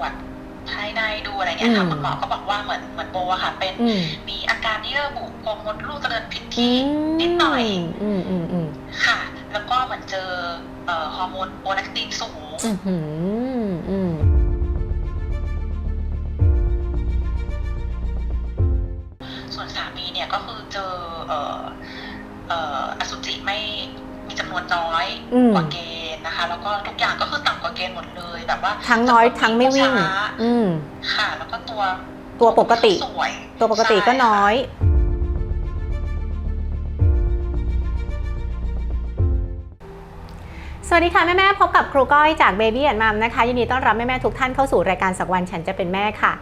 วจภายในดูอะไรเงี้ยค่ะอืมคุณหมอก็บอกว่าเหมือนเหมือนโบอะค่ะ เป็นอืมมีอาการที่ระบุโพรงมดลูกเจริญผิดที่นิดหน่อยอืมอืมอืมค่ะ แล้วก็เหมือนเจอเอ่อฮอร์โมนโปรแลคตินสูงอืมอืมอืมส่วนสามีเนี่ยก็คือเจอเอ่อเอ่ออสุจิไม่มี จำนวนน้อยอืมกว่าเกณฑ์นะคะ แล้วก็ทุกอย่างก็คือต่ำกว่าเกณฑ์หมดเลยแบบว่า ทั้งน้อยทั้งไม่วิ่งช้าอืมค่ะ แล้วก็ตัวตัวปกติสวยตัวปกติก็น้อยสวัสดีค่ะ แม่แม่ๆพบกับครูก้อยจาก Baby and Mom นะคะยินดีต้อนรับแม่แม่ๆทุกท่านเข้าสู่รายการสักวันฉันจะเป็นแม่ค่ะ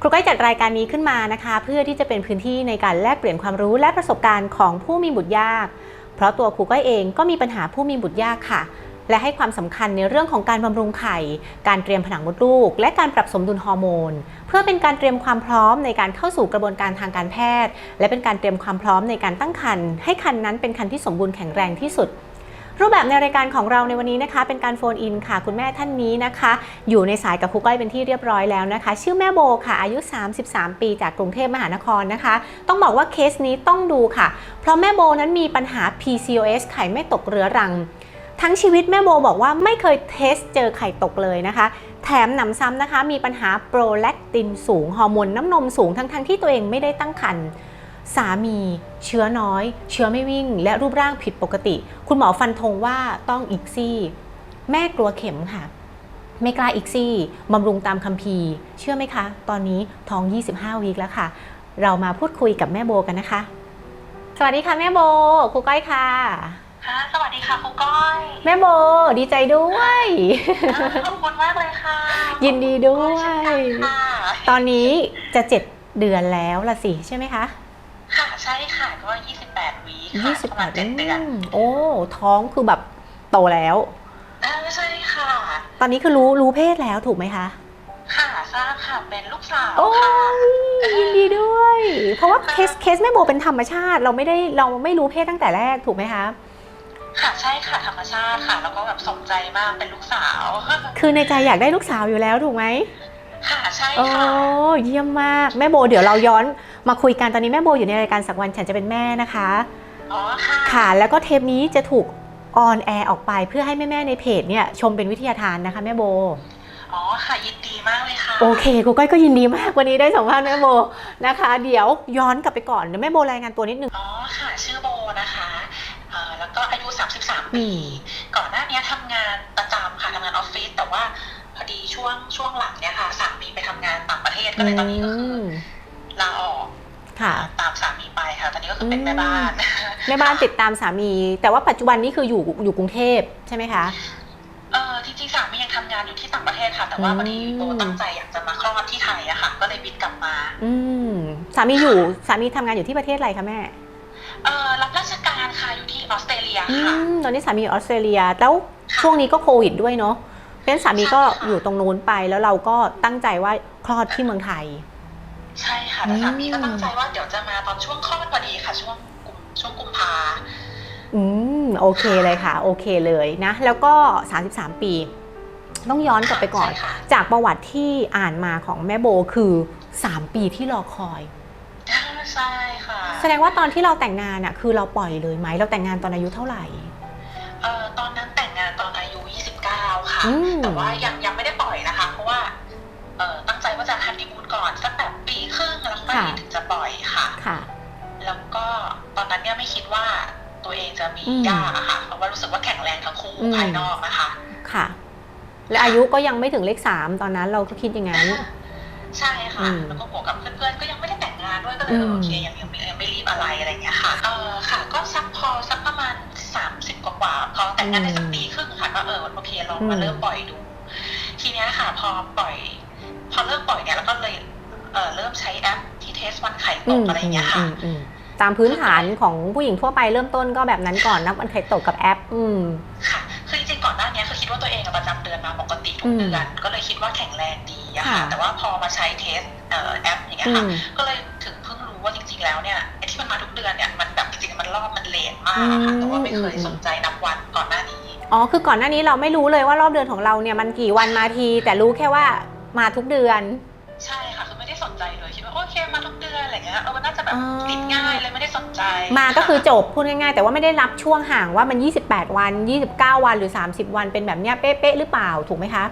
ครูก้อยจัดรายการนี้ขึ้นมานะคะ เพื่อที่จะเป็นพื้นที่ในการแลกเปลี่ยนความรู้และประสบการณ์ของผู้มีบุตรยาก เพราะตัวครูก้อยเองก็มีปัญหาผู้มีบุตรยากค่ะ และให้ความสำคัญในเรื่องของการบำรุงไข่ การเตรียมผนังมดลูก และการปรับสมดุลฮอร์โมน เพื่อเป็นการเตรียมความพร้อมในการเข้าสู่กระบวนการทางการแพทย์ และเป็นการเตรียมความพร้อมในการตั้งครรภ์ให้ครรภ์นั้นเป็นครรภ์ที่สมบูรณ์แข็งแรงที่สุด รูปแบบในรายการของเราในวันนี้นะคะ เป็นการโฟนอินค่ะ คุณแม่ท่านนี้นะคะ อยู่ในสายกับครูก้อยเป็นที่เรียบร้อยแล้วนะคะ ชื่อแม่โบค่ะ อายุ 33 ปีจากกรุงเทพมหานครนะคะ ต้องบอกว่าเคสนี้ต้องดูค่ะ เพราะแม่โบนั้นมีปัญหา PCOS ไข่ไม่ตกเรื้อรัง ทั้งชีวิตแม่โบบอกว่าไม่เคยเทสเจอไข่ตกเลยนะคะแถมหนำซ้ำนะคะ มีปัญหาโปรแลคตินสูงฮอร์โมนน้ำนมสูงทั้งๆที่ตัวเองไม่ได้ตั้งครรภ์ สามีเชื้อน้อย เชื้อไม่วิ่ง และรูปร่างผิดปกติ คุณหมอฟันธงว่าต้องอีกซี่ แม่กลัวเข็มค่ะ ไม่กล้าอีกซี่บำรุงตามคัมภีร์ เชื่อไหมคะ ตอนนี้ท้อง 25 วีคแล้วค่ะ เรามาพูดคุยกับแม่โบกันนะคะ สวัสดีค่ะแม่โบครูก้อยค่ะค่ะสวัสดีค่ะครูก้อย แม่โบ ดีใจด้วยขอบคุณมากเลยค่ะ ยินดีด้วยเช่นกันค่ะตอนนี้จะเจ็ดเดือนแล้วละสิใช่ไหมคะค่ะใช่ค่ะก็ 28วีคค่ะประมาณ28เจ็ดเดือนมโอ้ท้องคือแบบโตแล้วเออใช่ค่ะ ตอนนี้คือรู้รู้เพศแล้วถูกไหมคะ ค่ะทราบค่ะเป็นลูกสาวโอ้ค่ะยยินดีด้วย เพราะว่าเคสเคสแม่โบเป็นธรรมชาติ เราไม่ได้เราไม่รู้เพศตั้งแต่แรกถูกไหมคะค่ะใช่ค่ะธรรมชาติค่ะ แล้วก็แบบสนใจมากเป็นลูกสาว คือในใจอยากได้ลูกสาวอยู่แล้วถูกไหมค่ะใช่โอ้ค่ะเยี่ยมมากแม่โบเดี๋ยวเราย้อนมาคุยกันตอนนี้แม่โบอยู่ในรายการสักวันฉันจะเป็นแม่นะคะ อ๋อค่ะค่ะ แล้วก็เทปนี้จะถูกออนแอร์ออกไปเพื่อให้แม่ ๆ ในเพจเนี่ยชมเป็นวิทยาทานนะคะแม่โบ อ๋อค่ะยินดีมากเลยค่ะ โอเคครูก้อยก็ยินดีมากวันนี้ได้สัมภาษณ์แม่โบนะคะ เดี๋ยวย้อนกลับไปก่อนเดี๋ยวแม่โบรายงานตัวนิดนึง อ๋อค่ะ ชื่อโบนะคะเอ่อแล้วก็อายุ 33อืปีมก่อนหน้านี้ทำงานประจำค่ะทำงานออฟฟิศแต่ว่าพอดีช่วงช่วงหลังเนี่ยค่ะสามีไปทำงานต่างประเทศก็เลยตอนนี้ก็คืออมลาออก ค่ะ ตามสามีไปค่ะ ตอนนี้ก็คือเป็นแม่บ้านแม่บ้านติดตามสามี แต่ว่าปัจจุบันนี้คืออยู่อยู่กรุงเทพใช่ไหมคะเออจริงๆสามียังทำงานอยู่ที่ต่างประเทศค่ะ แต่ว่าอืมพอดีโบตั้งใจอยากจะมาคลอดที่ไทยอะค่ะ ก็เลยบินกลับมา อืมสามีอยู่สามีทำงานอยู่ที่ประเทศอะไรคะแม่เออรับราชการค่ะอยู่ที่ออสเตรเลียอืค่ะมตอนนี้สามีอยู่ออสเตรเลียแล้วค่ะช่วงนี้ก็โควิดด้วยเนาะเพราะฉะนั้นสามีก็ใช่ค่ะอยู่ตรงนู้นไปแล้วเราก็ตั้งใจว่าคลอดที่เมืองไทยใช่ ค่ะแต่อืมสามีก็ตั้งใจว่าเดี๋ยวจะมาตอนช่วงคลอดพอดีค่ะ ช่วงกุมช่วงกุมภาอืมโอเคเลยค่ะ โอเคเลยนะ แล้วก็ 33 ปี ต้องย้อนกลับไปก่อนใช่ค่ะจากประวัติที่อ่านมาของแม่โบคือ 3 ปีที่รอคอยใช่ค่ะ แสดงว่าตอนที่เราแต่งงานอะคือเราปล่อยเลยไหมเราแต่งงานตอนอายุเท่าไหร่เอ่อตอนนั้นแต่งงานตอนอายุ 29 ค่ะอืมแต่ว่ายังยังไม่ได้ปล่อยนะคะ เพราะว่าเอ่อตั้งใจว่าจะฮันนีมูนก่อนสัก แบบปีครึ่งแล้วค่อยถึงจะปล่อยค่ะ ค่ะ แล้วก็ตอนนั้นเนี่ยไม่คิดว่าตัวเองจะมีอืมยากอะค่ะ เพราะว่ารู้สึกว่าแข็งแรงทั้งคู่อืมภายนอกนะคะ ค่ะ และอายุก็ยังไม่ถึงเลขสามตอนนั้นเราก็คิดอย่างนั้น ใช่ค่ะอืมแล้วก็บวกกับเพื่อนๆก็ยังไม่ได้แต่งงานด้วยก็เลยอืมเออโอเคยังยังไม่ยังไม่รีบอะไรอะไรอย่างเงี้ยค่ะ เออค่ะ ก็สักพอสักประมาณ30กว่าาๆพอแต่งงานได้สักปีครึ่งค่ะก็เออโอเคลองมาเริ่มปล่อยดู ทีเนี้ยค่ะ พอปล่อย พอเริ่มปล่อยเนี่ยแล้วก็เลยเออเริ่มใช้แอป ที่เทสวันไข่ตกอะไรอย่างเงี้ยค่ะมอืมตามพื้นฐานของผู้หญิงทั่วไปเริ่มต้นก็แบบนั้นก่อนนับวันไข่ตกกับแอป อืมค่ะคือจริงๆก่อนหน้านี้คือคิดว่าตัวเองอะประจำเดือนมาปกติทุกเดือนก็เลยคิดว่าแข็งแรงดีอะค่ะค่ะแต่ว่าพอมาใช้เทสเอ่อแอปอย่างเงี้ยอืค่ะมก็เลยถึงเพิ่งรู้ว่าจริงๆแล้วเนี่ยไอ้ที่มันมาทุกเดือนเนี่ยมันแบบจริงๆมันรอบมันเลทมากอะค่ะแต่ว่าไม่เคยอืมสนใจนับวันก่อนหน้านี้อ๋อคือก่อนหน้านี้เราไม่รู้เลยว่ารอบเดือนของเราเนี่ยมันกี่วันมาที แต่รู้แค่ว่ามาทุกเดือน ใช่ค่ะคือไม่ได้สนใจ เลยคิดว่าโอเคมาทุกเดือนอะไรเงี้ยเออมันน่าจะแบบอ๋อติดง่ายเลยไม่ได้สนใจมาก็คือจบพูดง่ายๆ แต่ว่าไม่ได้รับช่วงห่างว่ามัน 28 วัน 29 วันหรือ 30 วันเป็นแบบเนี้ยเป๊ะๆหรือเปล่าถูกไหมคะ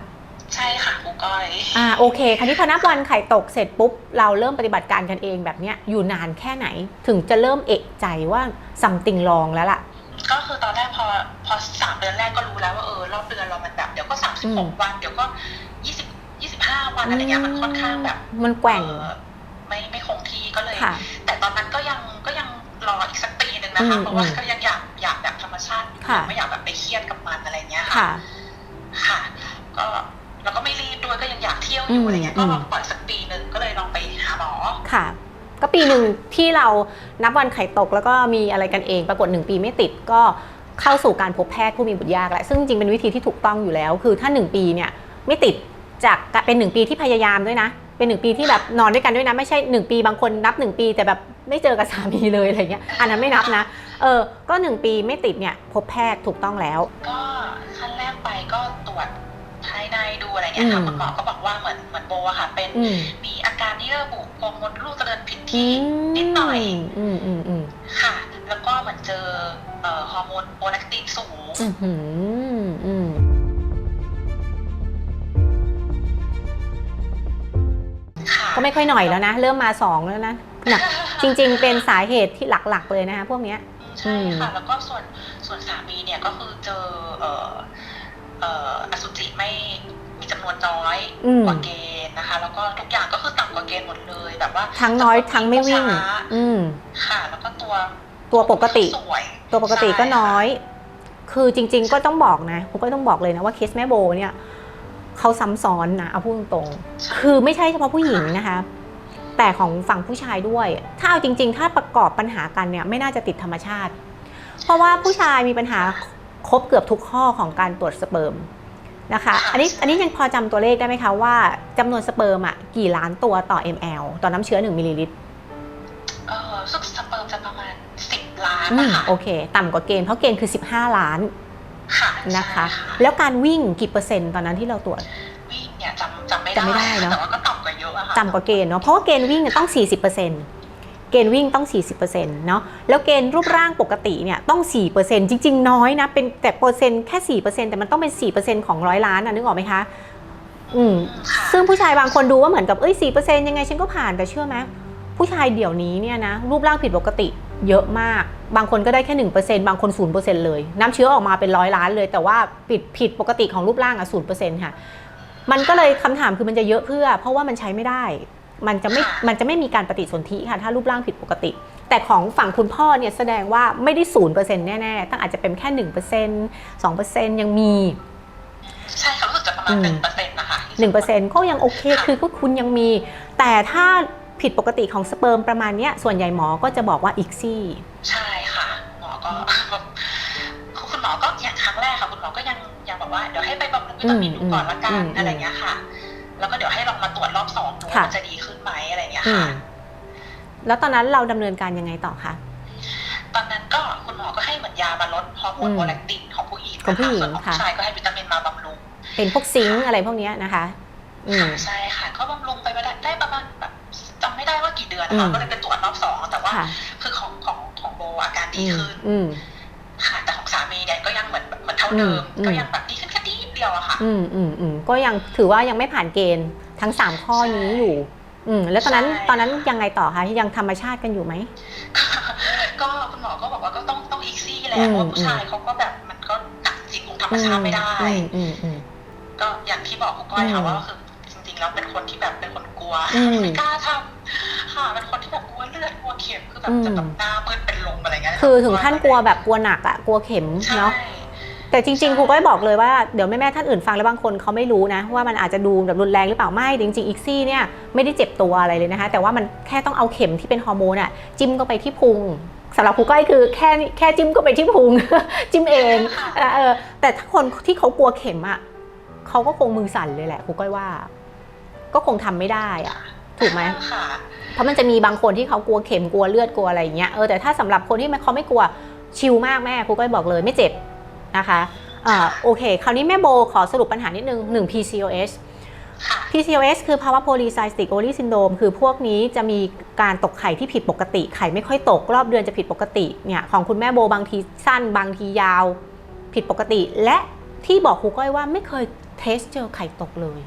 ใช่ค่ะครูก้อยอ่าโอเคคราวนี้พอนับวันไข่ตกเสร็จปุ๊บเราเริ่มปฏิบัติการกันเองแบบเนี้ยอยู่นานแค่ไหนถึงจะเริ่มเอกใจว่าซัมติงลองแล้วล่ะก็คือตอนแรกพอพอสามเดือนแรกก็รู้แล้วว่าเออรอบเดือนเรามันแบบเดี๋ยวก็สามสิบหกวันเดี๋ยวก็ยี่สิบยี่สิบห้าวันอะไรเงี้ยมันค่อนข้างแบบ มันแกว่งเออ ไม่ไม่คงที่ก็เลย ค่ะ แต่ตอนนั้นก็ยังก็ยังรออีกสักปีหนึ่งนะคะอืมเพราะว่าอืมก็ยังอยากอยากแบบธรรมชาติค่ะ ไม่อยากแบบไปเครียดกับมันอะไรเงี้ยค่ะ ค่ะก็เราก็ไม่รีบด้วยก็ยังอยากเที่ยวออืยู่มอะไรเงี้ยอืก็ม ลองปล่อยสักปีหนึ่งก็เลยลองไปหาหมอ ค่ะ ก็ปีหนึ่งที่เรานับวันไข่ตกแล้วก็มีอะไรกันเอง ปรากฏหนึ่งปีไม่ติดก็เข้าสู่การพบแพทย์ผู้มีบุตรยากแหละซึ่งจริงเป็นวิธีที่ถูกต้องอยู่แล้ว คือถ้า1ปีเนี่ยไม่ติดจากเป็น1ปีที่พยายามด้วยนะ เป็น1ปีที่แบบนอนด้วยกันด้วยนะ ไม่ใช่1ปีบางคนนับ1ปี แต่แบบไม่เจอกับสามีเลยอะไรเงี้ยอันนั้นไม่นับนะ เออ ก็1ปีไม่ติดเนี่ยพบแพทย์ถูกต้องแล้ว ก็ขั้นแรกไปก็ตรวจภายในดูอะไรเงี้ยค่ะอืมคุณหมอก็บอกว่าเหมือนเหมือนโบอะค่ะ เป็นอืมมีอาการที่ระบุโพรงมดลูกเจริญผิดที่นิดหน่อยอืมอืมอืมค่ะ แล้วก็เหมือนเจอเอ่อฮอร์โมนโปรแลคตินสูง ก็ไม่ค่อยหน่อยแล้วนะ เริ่มมาสองแล้วนะหนักจริง ๆ เป็นสาเหตุที่หลักๆ เลยนะคะพวกเนี้ยใช่ค่ะแล้วก็ส่วนส่วนสามีเนี่ยก็คือเจอเอ่อเอ่ออสุจิไม่มีจำนวนน้อยอืมกว่าเกณฑ์นะคะ แล้วก็ทุกอย่างก็คือต่ำกว่าเกณฑ์หมดเลยแบบว่าทั้งน้อยทั้งไม่วิ่งช้าอืมค่ะ แล้วก็ตัวตัวปกติสวยตัวปกติก็ใช่น้อย คือจริง ๆ ก็ต้องบอกนะผมก็ต้องบอกเลยนะว่าเคสแม่โบเนี่ย เขาซ้ำซ้อนนะเอาพูดตรงๆคือไม่ใช่เฉพาะผู้หญิงนะคะ แต่ของฝั่งผู้ชายด้วย ถ้าเอาจริง ๆ ถ้าประกอบปัญหากันเนี่ยไม่น่าจะติดธรรมชาติ เพราะว่าผู้ชายมีปัญหาครบเกือบทุกข้อของการตรวจสเปิร์มนะคะ อันนี้อันนี้ยังพอจำตัวเลขได้ไหมคะว่าจำนวนสเปิร์มอะกี่ล้านตัวต่อ ml ต่อน้ำเชื้อ 1มิลลิลิตรเออสึกสเปิร์มจะประมาณสิบล้านอืนะมคะโอเค ต่ำกว่าเกณฑ์เพราะเกณฑ์คือ 15 ล้านค่ะ นะคะใช่แล้วการวิ่งกี่เปอร์เซ็นต์ตอนนั้นที่เราตรวจวิ่งเนี่ยจำจำไม่จำไม่ได้เนอะแต่ว่าก็ต่ำกว่าเยอะอะค่ะต่ำกว่าเกณฑ์เนาะเพราะว่าเกณฑ์วิ่งเนี่ยต้อง 40%เกณฑ์วิ่งต้อง 40%เนาะแล้วเกณฑ์รูปร่างปกติเนี่ยต้อง 4%จริง ๆ น้อยนะเป็นแต่เปอร์เซ็นต์แค่ 4%แต่มันต้องเป็น 4%ของร้อยล้านนะนึกออกไหมคะอืมค่ะซึ่งผู้ชายบางคนดูว่าเหมือนกับเอ้ย4%ยังไงฉันก็ผ่านแต่เชื่อไหมผู้ชายเดี๋ยวนี้เนี่ยนะรูปร่างผิดปกติ เยอะมาก บางคนก็ได้แค่ 1%บางคน 0%เลย น้ำเชื้อออกมาเป็นร้อยล้านเลย แต่ว่าผิดผิดปกติของรูปร่างอะ0%ค่ะ มันก็เลยคำถามคือมันจะเยอะเพื่อ เพราะว่ามันใช้ไม่ได้ มันจะไม่ค่ะมันจะไม่มีการปฏิสนธิค่ะ ถ้ารูปร่างผิดปกติ แต่ของฝั่งคุณพ่อเนี่ยแสดงว่าไม่ได้ศูนย์เปอร์เซ็นต์แน่ๆตั้งอาจจะเป็นแค่หนึ่งเปอร์เซ็นต์สองเปอร์เซ็นต์ยังมี ใช่ค่ะรู้สึกจะประมาณอืมหนึ่งเปอร์เซ็นต์นะคะหนึ่งเปอร์เซ็นต์ก็ยังโอเคค่ะคือก็คุณยังมี แต่ถ้า ผิดปกติของสเปิร์มประมาณเนี้ยส่วนใหญ่หมอก็จะบอกว่าอีกซี่ใช่ค่ะ หมอก็คุณหมอก็อย่างครั้งแรกค่ะคุณหมอก็ยังยังบอกว่าเดี๋ยวให้ไปบำรุงวิตามินดูก่อนละกัอืนมอืมอะไรเงี้ยค่ะ แล้วก็เดี๋ยวให้ลองมาตรวจรอบสองดูว่าค่ะมันจะดีขึ้นไหมอะไรเงี้ยอืค่ะมแล้วตอนนั้นเราดำเนินการยังไงต่อคะตอนนั้นก็คุณหมอก็ให้เหมือนยามาลดฮอร์โมนอืมโปรแลคตินของผู้หญิงของผู้หญิงส่วนของค่ะผู้ชายก็ให้วิตามินมาบำรุงเป็นพวกซิงค์อะไรพวกเนี้ยนะคะอืมใช่ค่ะก็บำรุงไป ไม่ได้ว่ากี่เดือนอืค่ะมก็เลยไปตรวจรอบสองแต่ว่าค่ะคือของของของโบอาการดีอืมขึ้นอืมค่ะแต่ของสามีเนี่ยก็ยังเหมือนเหมือนเท่าเดิมอืมก็ยังแบบดีขึ้นแค่นิดเดียวอะค่ะ อืมอืมอืมก็ยังถือว่ายังไม่ผ่านเกณฑ์ทั้ง3ข้อนี้อยู่ อืมแล้วตอนนั้นใช่ตอนนั้นยังไงต่อคะยังธรรมชาติกันอยู่ไหมก็คุณหมอก็บอกว่าก็ต้องต้องอีกซี่แหละอืมเพราะว่าผู้ชายเขาก็แบบมันก็หนักจริงคงธรรมชาติไม่ได้อืมอืมอืมก็อย่างที่บอกคุณก้อยอืค่ะมว่าก็คือจริงๆ แล้วเป็นคนที่แบบเป็นคนกลัวอืม ไม่กล้าทำค่ะเป็นคนที่แบบกลัวเลือดกลัวเข็มคือแบบอืมจะแบบหน้ามืดเป็นลมอะไรเงี้ยคือถึงขั้นกลัวแบบกลัวหนักอะกลัวเข็มใช่ เนาะ แต่จริงๆ ครูก็บอกเลยว่าเดี๋ยวแม่ๆท่านอื่นฟังแล้วบางคนเขาไม่รู้นะ ว่ามันอาจจะดูแบบรุนแรงหรือเปล่าไม่จริงๆอีกซี่เนี่ยไม่ได้เจ็บตัวอะไรเลยนะคะ แต่ว่ามันแค่ต้องเอาเข็มที่เป็นฮอร์โมนอะจิ้มเข้าไปที่พุงสำหรับครูก้อยคือแค่แค่จิ้มเข้าไปที่พุง จิ้มเองค่ะเออเออแต่ถ้าคนที่เขากลัวเข็มอะเขาก็คงมือสั่นเลยแหละครูก้อยว่า ก็คงทำไม่ได้อะถูกไหมค่ะเพราะมันจะมีบางคนที่เขากลัวเข็มกลัวเลือดกลัวอะไรอย่างเงี้ยเออแต่ถ้าสำหรับคนที่เขาไม่กลัวชิลมากแม่ครูก้อยบอกเลยไม่เจ็บนะคะอ่าโอเค คราวนี้แม่โบขอสรุปปัญหานิดนึง 1 PCOS ค่ะ PCOS คือภาวะ polycystic ovary syndrome คือพวกนี้จะมีการตกไข่ที่ผิดปกติ ไข่ไม่ค่อยตก รอบเดือนจะผิดปกติเนี่ยของคุณแม่โบบางทีสั้น บางทียาว ผิดปกติ และที่บอกครูก้อยว่าไม่เคยเทสเจอไข่ตกเลย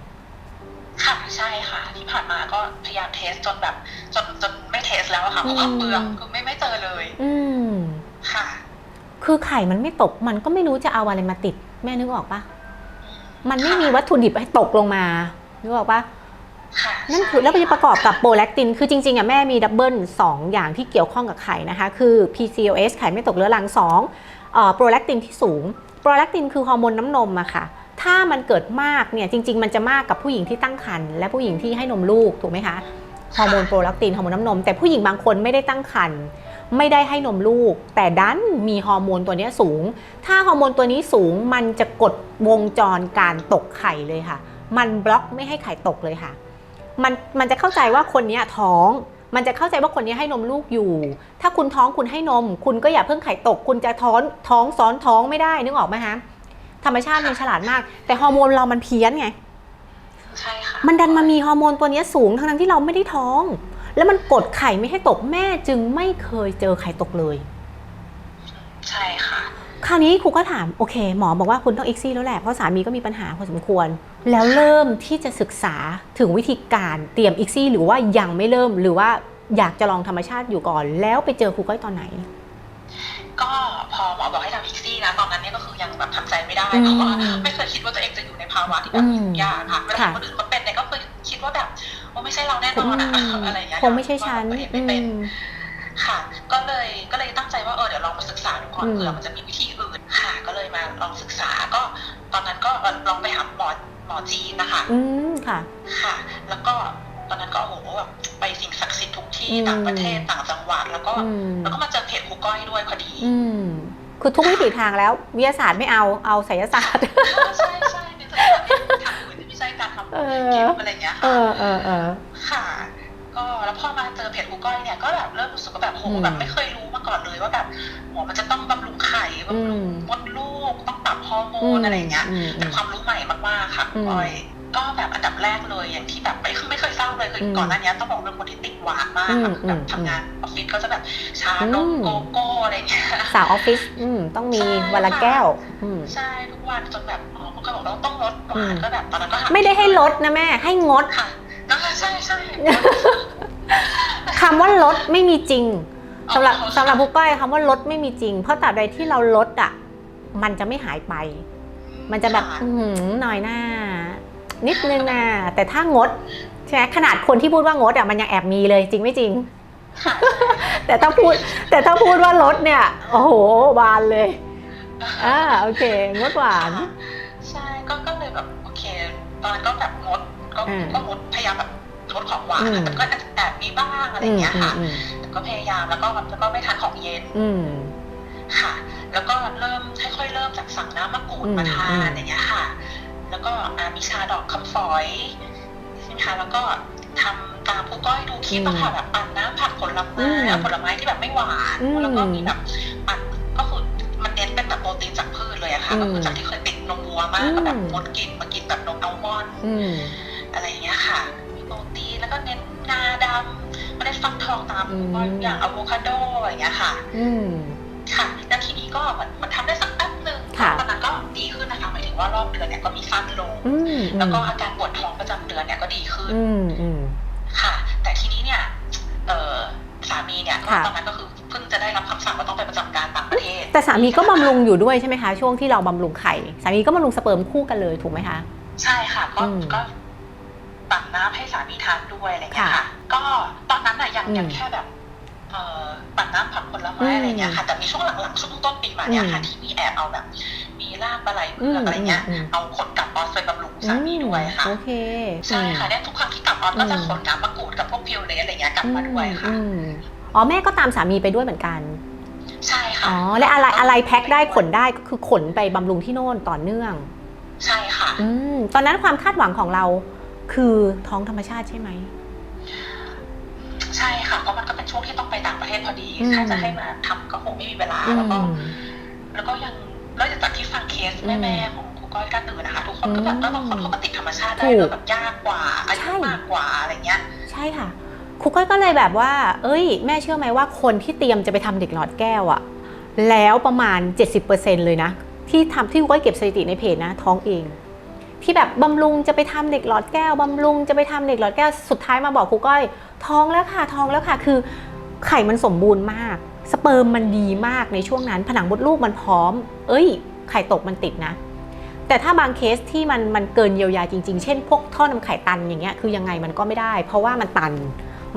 ค่ะใช่ค่ะ ที่ผ่านมาก็พยายามเทสจนแบบ จนจนไม่เทสแล้วอะค่ะเพราะว่าอืมเปลืองคือไม่ไม่เจอเลยอืมค่ะ คือไข่มันไม่ตกมันก็ไม่รู้จะเอาอะไรมาติด แม่นึกออกปะอืมันไม่ค่ะมีวัตถุดิบให้ตกลงมานึกออกปะค่ะนั่นคือแล้วไปประกอบกับโปรแลคติน คือจริงๆอะแม่มีดับเบิลสองอย่างที่เกี่ยวข้องกับไข่นะคะ คือ PCOS ไข่ไม่ตกเรื้อรัง2เอ่อโปรแลคตินที่สูง โปรแลคตินคือฮอร์โมนน้ำนมอะค่ะ ถ้ามันเกิดมากเนี่ยจริง ๆ มันจะมากกับผู้หญิงที่ตั้งครรภ์และผู้หญิงที่ให้นมลูกถูกไหมคะฮอร์โมนโปรแลคตินฮอร์โมนน้ำนม แต่ผู้หญิงบางคนไม่ได้ตั้งครรภ์ไม่ได้ให้นมลูก แต่ดันมีฮอร์โมนตัวเนี้ยสูง ถ้าฮอร์โมนตัวนี้สูงมันจะกดวงจรการตกไข่เลยค่ะ มันบล็อกไม่ให้ไข่ตกเลยค่ะมันมันจะเข้าใจว่าคนเนี้ยท้อง มันจะเข้าใจว่าคนนี้ให้นมลูกอยู่ ถ้าคุณท้องคุณให้นม คุณก็อย่าเพิ่งไข่ตก คุณจะท้อนท้องซ้อนท้องไม่ได้นึกออกไหมฮะ ธรรมชาติมันฉลาดมาก แต่ฮอร์โมนเรามันเพี้ยนไงใช่ค่ะมันดันมามีฮอร์โมนตัวเนี้ยสูงทั้งนั้นที่เราไม่ได้ท้อง แล้วมันกดไข่ไม่ให้ตกแม่จึงไม่เคยเจอไข่ตกเลย ใช่ค่ะ คราวนี้ครูก็ถามโอเค หมอบอกว่าคุณต้องอีกซี่แล้วแหละเพราะสามีก็มีปัญหาพอสมควร แล้วเริ่มที่จะศึกษาถึงวิธีการเตรียมอีกซี่หรือว่ายังไม่เริ่มหรือว่าอยากจะลองธรรมชาติอยู่ก่อน แล้วไปเจอครูก้อยตอนไหน ก็พอหมอบอกให้ทำอีกซี่นะตอนนั้นเนี่ยก็คือยังแบบทำใจไม่ได้อืมเพราะว่าไม่เคยคิดว่าตัวเองจะอยู่ในภาวะที่แบบอืมยากค่ะเวลาค่ะคนอื่นเขาเป็นเนี่ยก็เคยคิดว่าแบบโอ้ไม่ใช่เราแน่นอนอะอืมอะไรอย่างเงี้ยคงไม่ใช่ฉันว่าตัวเองอืไม่เป็นมค่ะ ก็เลยก็เลยตั้งใจว่าเออเดี๋ยวลองมาศึกษาดูก่อนอืมเผื่อมันจะมีวิธีอื่นค่ะก็เลยมาลองศึกษาก็ตอนนั้นก็เออลองไปหาหมอหมอจีนนะคะ อืมค่ะ ค่ะ แล้วก็ตอนนั้นก็โอ้โหแบบ ไปสิ่งศักดิ์สิทธิ์ทุกที่อืม ต่างประเทศต่างจังหวัดแล้วก็ อืมแล้วก็มาเจอเพจครูก้อยด้วยพอดีอืมคือทุกวิถีทางแล้ว วิทยาศาสตร์ไม่เอาเอาไสยศาสตร์ ใช่ใช่ในทางทางอื่นที่ไม่ใช่การทำเออเกมอะไรอย่างเงี้ยเอค่ะอเออเออ ค่ะ ก็แล้วพอมาเจอเพจครูก้อยเนี่ยก็แบบเริ่มรู้สึกว่าแบบโหอืม แบบไม่เคยรู้มาก่อนเลยว่าแบบโหมันจะต้องบำรุงไข่บำรุงอืมมดลูกต้องปรับฮอร์โมนอะไรอย่างเงี้ยอืมเป็นความรู้ใหม่มากๆค่ะครูอืม ก้อย ก็แบบอันดับแรกเลยอย่างที่แบบไม่คือไม่เคยทราบเลยคืออมก่อนหน้านี้ต้องบอกเป็นคนที่ติดหวานมากค่ะอืมแบบอืมทำงานออฟฟิศก็จะแบบชานมอืมโกโก้อะไรอย่างเงี้ยสาวออฟฟิศอืมต้องมีใช่วันละค่ะแก้วอืมใช่ทุกวันจนแบบอ๋อมันก็บอกเราต้องลดหวาอืนมก็แบบตอนนั้นก็หาไม่ได้ให้ลดนะแม่ให้งดค่ะก็ใช่ใช่คำว่าลดไม่มีจริงสำหรับอ๋อสำหรับผู้ก้อยคำว่าลดไม่มีจริง เพราะตราบใดที่เราลดอะ มันจะไม่หายไป มันจะแบบค่อื้อหือหน่อยหน้า นิดนึงนะแต่ถ้างดใช่ไหมขนาดคนที่พูดว่างดอะมันยังแอบมีเลยจริงไม่จริงค่ะแต่ถ้าพูดแต่ถ้าพูดว่าลดเนี่ยโอ้โหบานเลยอ่าโอเค งดหวาน ใช่ก็ก็เลยแบบโอเค ตอนนั้นก็แบบงดก็อืมก็งดพยายามแบบงดของหวานอืมแต่ก็แอบมีบ้างอะไรอือมย่างเงี้ยอืมค่ะอืมแต่ก็พยายามแล้วก็แล้วก็ไม่ทานของเย็นอืมค่ะ แล้วก็เริ่มค่อยๆเริ่มจากสั่งน้ำมะกรูดอืมมาทาอืนมอย่างเงี้ยค่ะ แล้วก็อ่ามีชาดอกคำฝอยใช่ไหมคะแล้วก็ทำตามผู้ก้อยดูคลิปอะค่ะแบบปั่นน้ำผักผลไม้เอาผลไม้ที่แบบไม่หวานอืมแล้วก็มีแบบปั่นก็คือมันเน้นเป็นแบบโปรตีนจากพืชเลยอะค่ะอืมก็คือจากที่เคยติดนมวัวมากก็แบบงดกินมากินแบบนมอัลมอนด์อืมอะไรอย่างเงี้ยค่ะมีโปรตีนแล้วก็เน้นงาดำไม่ได้ฟักทองตามอืมว่าอย่างอะโวคาโดอะไรอย่างเงี้ยค่ะอืมค่ะแล้วทีนี้ก็มัน ว่ารอบเดือนเนี่ยก็มีสั้นลงอืมแล้วก็อาการปวดท้องประจำเดือนเนี่ยก็ดีขึ้นอืมอืมค่ะ แต่ทีนี้เนี่ยเออสามีเนี่ยก็ค่ะตอนนั้นก็คือเพิ่งจะได้รับคำสั่งว่าต้องไปประจำการต่างประเทศ แต่สามีก็บำรุงอยู่ด้วยใช่ไหมคะ ช่วงที่เราบำรุงไข่สามีก็บำรุงสเปิร์มคู่กันเลยถูกไหมคะ ใช่ค่ะ ก็อืมก็ปั่นน้ำให้สามีทานด้วยอะไรเงี้ยค่ะค่ะก็ตอนนั้นน่ะยังอืมยังแค่แบบเอ่อปั่นน้ำผักผลไม้อืมอะไรเงี้ยค่ะแต่มีช่วงหลังๆช่วงต้นปีมาเนี่ยค่ะอืมที่มีแอบเอาแบบ มีรากปลาไหลเผือกอะไรเงี้ยอืมอืมเอาขนกลับออสไปบำรุงสามีด้วยค่ะ โอเค ใช่ค่ะเนี่ยทุกครั้งที่กลับออสก็จะขนน้ำมะกรูดกับพวกพิวเลสอะไรเงี้ยกลับมาด้วยค่ะอืมอ๋อแม่ก็ตามสามีไปด้วยเหมือนกัน ใช่ค่ะ อ๋อและอะไรอะไรแพ็คได้ขนได้ก็คือขนไปบำรุงที่โน่นต่อเนื่อง ใช่ค่ะ อืมตอนนั้นความคาดหวังของเราคือท้องธรรมชาติใช่ไหมใช่ค่ะเพราะมันก็เป็นช่วงที่ต้องไปต่างประเทศพอดีอืมถ้าจะให้มาทำก็คงไม่มีเวลาอืแล้วก็มแล้วก็ยัง แล้วจากที่ฟังเคสแม่ๆของคุณก้อยด้านอื่นนะคะ ทุกคนก็แบบอืมแล้วบางคนเขาก็ติดธรรมชาติได้ถูกโดยแบบยากกว่าอาใช่ยุมากกว่าอะไรเงี้ย ใช่ค่ะครูก้อยก็เลยแบบว่า เอ้ย แม่เชื่อไหมว่าคนที่เตรียมจะไปทำเด็กหลอดแก้วอะแล้วประมาณ 70%เลยนะ ที่ทำที่ครูก้อยเก็บสถิติในเพจนะท้องเอง ที่แบบบำรุงจะไปทำเด็กหลอดแก้วบำรุงจะไปทำเด็กหลอดแก้วสุดท้ายมาบอกครูก้อยท้องแล้วค่ะท้องแล้วค่ะ คือไข่มันสมบูรณ์มาก สเปิร์มมันดีมากในช่วงนั้น ผนังมดลูกมันพร้อม เอ้ย ไข่ตกมันติดนะ แต่ถ้าบางเคสที่มันมันเกินเยียวยาจริง ๆ เช่น พวกท่อนำไข่ตันอย่างเงี้ย คือยังไงมันก็ไม่ได้ เพราะว่ามันตัน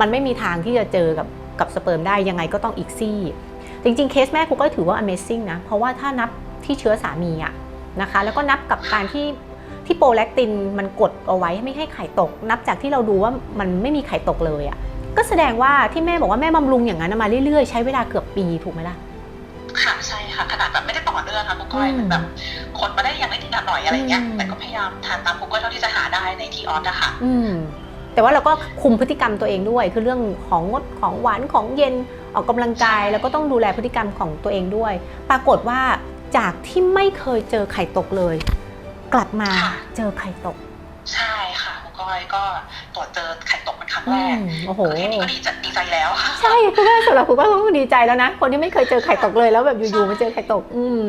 มันไม่มีทางที่จะเจอกับกับสเปิร์มได้ยังไงก็ต้องอีกซี่จริง ๆ เคสแม่ครูก็ถือว่า Amazing นะ เพราะว่าถ้านับที่เชื้อสามีอะนะคะ แล้วก็นับกับการที่ที่โปรแลคตินมันกดเอาไว้ไม่ให้ไข่ตก นับจากที่เราดูว่ามันไม่มีไข่ตกเลยอะ ก็แสดงว่าที่แม่บอกว่าแม่บำรุงอย่างนั้นมาเรื่อยๆ ใช้เวลาเกือบปีถูกไหมล่ะ ค่ะใช่ค่ะ ขนาดแบบไม่ได้ต่อเนื่องค่ะครูก้อยอืมเหมือนแบบคนมาได้อย่างไม่ติดหน่อยอะไรเงี้ย อืม แต่ก็พยายามทานตามครูก้อยเท่าที่จะหาได้ในที่ออสอะค่ะ อืม แต่ว่าเราก็คุมพฤติกรรมตัวเองด้วย คือเรื่องของงดของหวานของเย็นออกกำลังกายใช่แล้วก็ต้องดูแลพฤติกรรมของตัวเองด้วย ปรากฏว่าจากที่ไม่เคยเจอไข่ตกเลย กลับมาเจอไข่ตก ใช่ค่ะครูก้อยก็ตรวจเจอไข่ตกเป็นครั้ งอืแรกมโอ้โหคือแค่นี้ก็ดีใจดีใจแล้วค่ะใช่คุณแม่สำหรับคุณก็ดีใจแล้วนะ คนที่ไม่เคยเจอไข่ตกเลยแล้วแบบอยู่ๆมาเจอไข่ตก อืม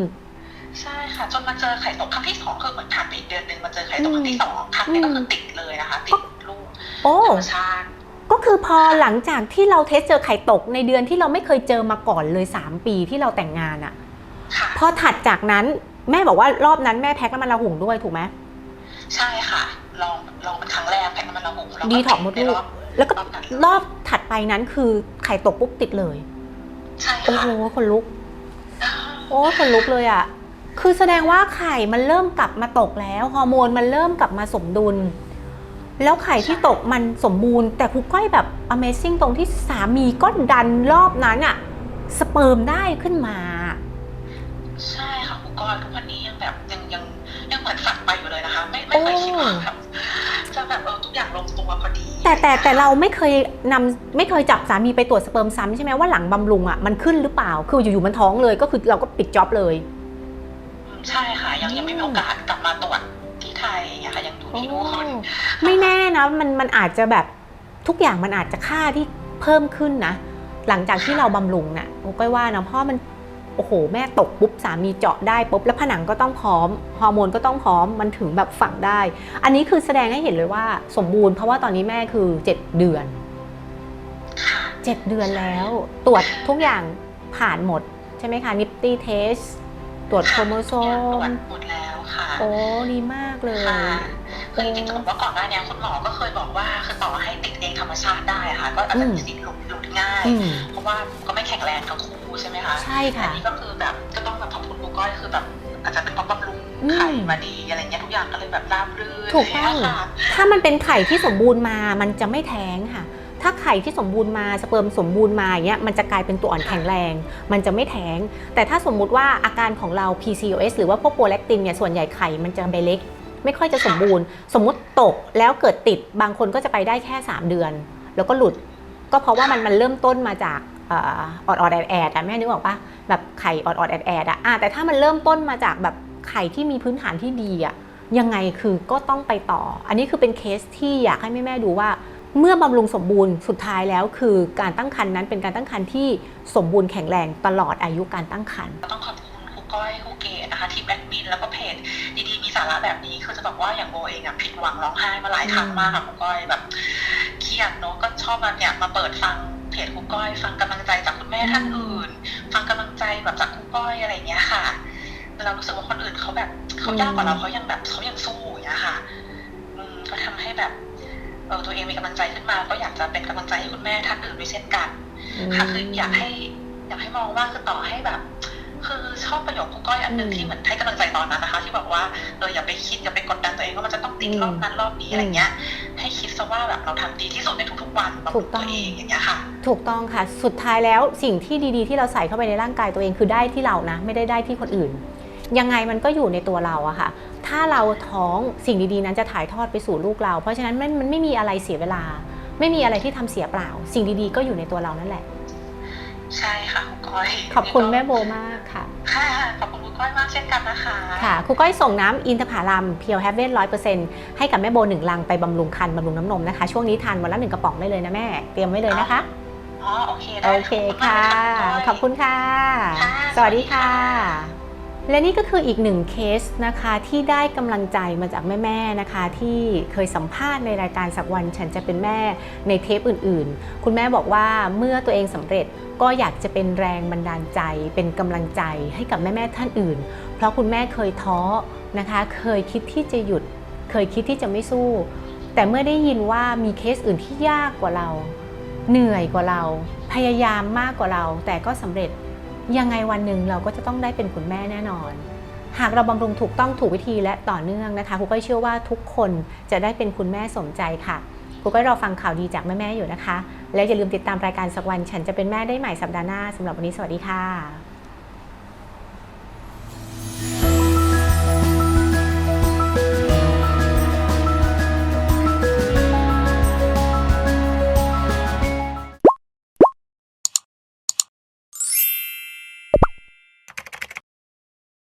ใช่ค่ะจนมาเจอไข่ตกครั้งที่สองคือเหมือนผ่านไปอีกเดือนหนึ่งมาเจอไข่ตกครั้งที่สองครั้งนี้ก็คือติดเลยนะคะติดลูกโอ้ธรรมชาติก็คือพอหลังจากที่เราเทสเจอไข่ตกในเดือนที่เราไม่เคยเจอมาก่อนเลย 3 ปีที่เราแต่งงานอะค่ะพอถัดจากนั้นแม่บอกว่ารอบนั้นแม่แพ็คน้ำมันระหุ่งด้วยถูกไหมใช่ค่ะลองลองเป็นครั้งแรกแพ็คน้ำมันละหุงแล้วดีท็อกซ์มดลูกในรอบ แล้วก็รอบนั้นรอบถัดไปนั้นคือไข่ตกปุ๊บติดเลย ใช่โอ้ค่ะโหคนลุก โอ้คนลุกเลยอะ่ะ คือแสดงว่าไข่มันเริ่มกลับมาตกแล้วฮอร์โมนมันเริ่มกลับมาสมดุล แล้วไข่ที่ตกมันสมบูรณ์ แต่ครูก้อยแบบ Amazing ตรงที่สามีก็ดันรอบนั้นอะสเปิร์มได้ขึ้นมา ใช่ค่ะครูก้อยทุกวันนี้ยังแบบยังยังยังเหมือนฝันไปอยู่เลยนะคะ ไม่ไม่เคยคิดว่าแบบจะแบบเออทุก อย่างลงตัวพอดี แต่แต่แต่เราไม่เคยนำไม่เคยจับสามีไปตรวจสเปิร์มซ้ำใช่ไหมว่าหลังบำรุงอะมันขึ้นหรือเปล่า คืออยู่ๆมันท้องเลยก็คือเราก็ปิดจ็อบเลยอืมใช่ค่ะ ยังยังไม่มีโอกาสกลับมาตรวจที่ไทยอย่างเงี้ยค่ะยังอยู่ที่นู่นไม่แน่นะมันมันอาจจะแบบทุกอย่างมันอาจจะค่าที่เพิ่มขึ้นนะ หลังจากที่เราบำรุงน่ะโอ้ก้อยว่านะเพราะมัน โอ้โห แม่ตกปุ๊บสามีเจาะได้ปุ๊บแล้วผนังก็ต้องพร้อมฮอร์โมนก็ต้องพร้อมมันถึงแบบฝังได้ อันนี้คือแสดงให้เห็นเลยว่าสมบูรณ์เพราะว่าตอนนี้แม่คือ7เดือนค่ะ7เดือนแล้ว ตรวจทุกอย่างผ่านหมด ใช่ไหมคะนิปตี้เทสตรวจโครโมโซตรวมจหมดแล้วค่ะโอ้ดีมากเลยค่ะคือจริงๆจะบอกว่าก่อนหน้านี้คุณหมอก็เคยบอกว่าคือต่อให้ติดเองธรรมชาติได้อะค่ะ ก็อาจจะมีสิทธิ์หลุดหลุดง่ายอืมเพราะว่าก็ไม่แข็งแรงทั้งคู่ ใช่ไหมคะใช่อัค่ะนนี้ก็คือแบบก็ต้องแบบขอบคุณครูก้อยคือแบบอาจจะเป็นเพราะบำรุงอืมไข่มาดีอะไรเงี้ยทุกอย่างก็เลยแบบราบรื่นถูกต้องะไรเยค่ะถ้ามันเป็นไข่ที่สมบูรณ์มามันจะไม่แท้งค่ะ ถ้าไข่ที่สมบูรณ์มาสเปิร์มสมบูรณ์มาอย่างเงี้ยมันจะกลายเป็นตัวอ่อนแข็งแรง มันจะไม่แท้ง แต่ถ้าสมมุติว่าอาการของเรา PCOS หรือว่าพวกโปรแลคตินเนี่ยส่วนใหญ่ไข่มันจะใบเล็กไม่ค่อยจะสมบูรณ์ สมมุติตกแล้วเกิดติดบางคนก็จะไปได้แค่ 3 เดือน แล้วก็หลุด ก็เพราะว่ามันมันเริ่มต้นมาจากเออดอดแอดแอดอะแม่นึกออกปะแบบไข่อดอดแอดแอดอะแต่ถ้ามันเริ่มต้นมาจากแบบไข่ที่มีพื้นฐานที่ดีอะยังไงคือก็ต้องไปต่อ อันนี้คือเป็นเคสที่อยากให้แม่แม่ดูว่า เมื่อบำรุงสมบูรณ์สุดท้ายแล้วคือการตั้งครรภ์นั้นเป็นการตั้งครรภ์ที่สมบูรณ์แข็งแรงตลอดอายุการตั้งครรภ์ต้องขอบคุณครูก้อยครูเกดนะคะทีมแอดมินแล้วก็เพจดีๆมีสาระแบบนี้คือจะบอกว่าอย่างโบเองอะผิดหวังร้องไห้มาหลายครั้งมากค่ะครูก้อยแบบเครียดเนอะก็ชอบมาเนี่ยมาเปิดฟัง เพจครูก้อย ฟังกำลังใจจากคุณแม่ท่านอื่น ฟังกำลังใจแบบจากครูก้อยอะไรอย่างเงี้ยค่ะ เรารู้สึกว่าคนอื่นเขาแบบเขายากกว่าเราเขายังแบบเขายังสู้อย่างเงี้ยค่ะอืมก็ทำให้แบบเออตัวเองมีกำลังใจขึ้นมา ก็อยากจะเป็นกำลังใจให้คุณแม่ท่านอื่นด้วยเช่นกัน ค่ะคืออยากให้ อยากให้มองว่าคือต่อให้แบบ คือชอบประโยคครูก้อยอันหนึ่งอืมที่เหมือนให้กำลังใจตอนนั้นนะคะ ที่บอกว่าเอออย่าไปคิดอย่าไปกดดันตัวเองว่ามันจะต้องติดอืมรอบนั้นรอบนี้อะไรเงี้ย ให้คิดซะว่าแบบเราทำดีที่สุดในทุกๆวันบำถูรุกงต้ตัองวเองอย่างเงี้ยค่ะ ถูกต้องค่ะ สุดท้ายแล้วสิ่งที่ดีๆ ที่เราใส่เข้าไปในร่างกายตัวเองคือได้ที่เรานะ ไม่ได้ได้ที่คนอื่น ยังไงมันก็อยู่ในตัวเราอะค่ะ ถ้าเราท้องสิ่งดีๆ นั้นจะถ่ายทอดไปสู่ลูกเรา เพราะฉะนั้นมันมันไม่มีอะไรเสียเวลา ไม่มีอะไรที่ทำเสียเปล่า สิ่งดีๆ ก็อยู่ในตัวเรานั่นแหละ ใช่ค่ะครูก้อยขอบคุณแม่โบมากค่ะ ค่ะขอบคุณครูก้อยมากเช่นกันนะคะค่ะครูก้อยส่งน้ำอินทผลัมเพียวแฮเว่นร้อยเปอร์เซ็นต์ให้กับแม่โบหนึ่งลังไปบำรุงคันบำรุงน้ำนมนะคะ ช่วงนี้ทานวันละหนึ่งกระป๋องได้เลยนะแม่ เตรียมไว้เลยนะคะอ๋อโอเคได้โอเคค่ะ ขอบคุณค่ะค่ะสวัสดีค่ะสวัสดีค่ะ และนี่ก็คืออีกหนึ่งเคสนะคะที่ได้กำลังใจมาจากแม่ๆนะคะ ที่เคยสัมภาษณ์ในรายการสักวันฉันจะเป็นแม่ในเทปอื่นๆ คุณแม่บอกว่าเมื่อตัวเองสำเร็จก็อยากจะเป็นแรงบันดาลใจ เป็นกำลังใจให้กับแม่ๆท่านอื่น เพราะคุณแม่เคยท้อนะคะ เคยคิดที่จะหยุด เคยคิดที่จะไม่สู้ แต่เมื่อได้ยินว่ามีเคสอื่นที่ยากกว่าเรา เหนื่อยกว่าเรา พยายามมากกว่าเรา แต่ก็สำเร็จ ยังไงวันหนึ่งเราก็จะต้องได้เป็นคุณแม่แน่นอน หากเราบำรุงถูกต้องถูกวิธีและต่อเนื่องนะคะครูก็เชื่อว่าทุกคนจะได้เป็นคุณแม่สมใจค่ะครูก็รอฟังข่าวดีจากแม่ๆอยู่นะคะ และอย่าลืมติดตามรายการสักวัน ฉันจะเป็นแม่ได้ใหม่สัปดาห์หน้าสำหรับวันนี้สวัสดีค่ะ